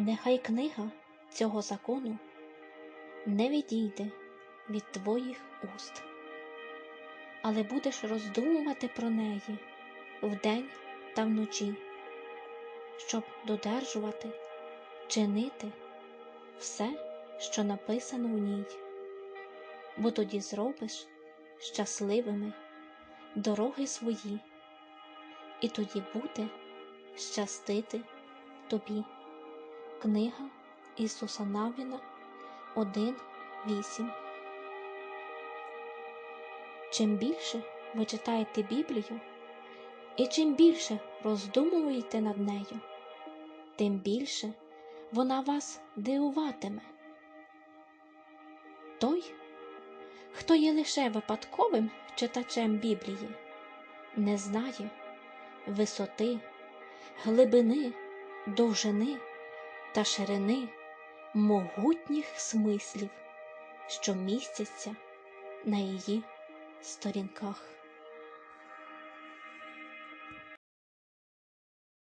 Нехай книга цього закону не відійде від твоїх уст, але будеш роздумувати про неї вдень та вночі, щоб додержувати, чинити все, що написано в ній, бо тоді зробиш щасливими дороги свої, і тоді буде щастити тобі. Книга Ісуса Навіна 1.8 Чим більше ви читаєте Біблію, і чим більше роздумуєте над нею, тим більше вона вас дивуватиме. Той, хто є лише випадковим читачем Біблії, не знає висоти, глибини, довжини та ширини могутніх смислів, що містяться на її сторінках.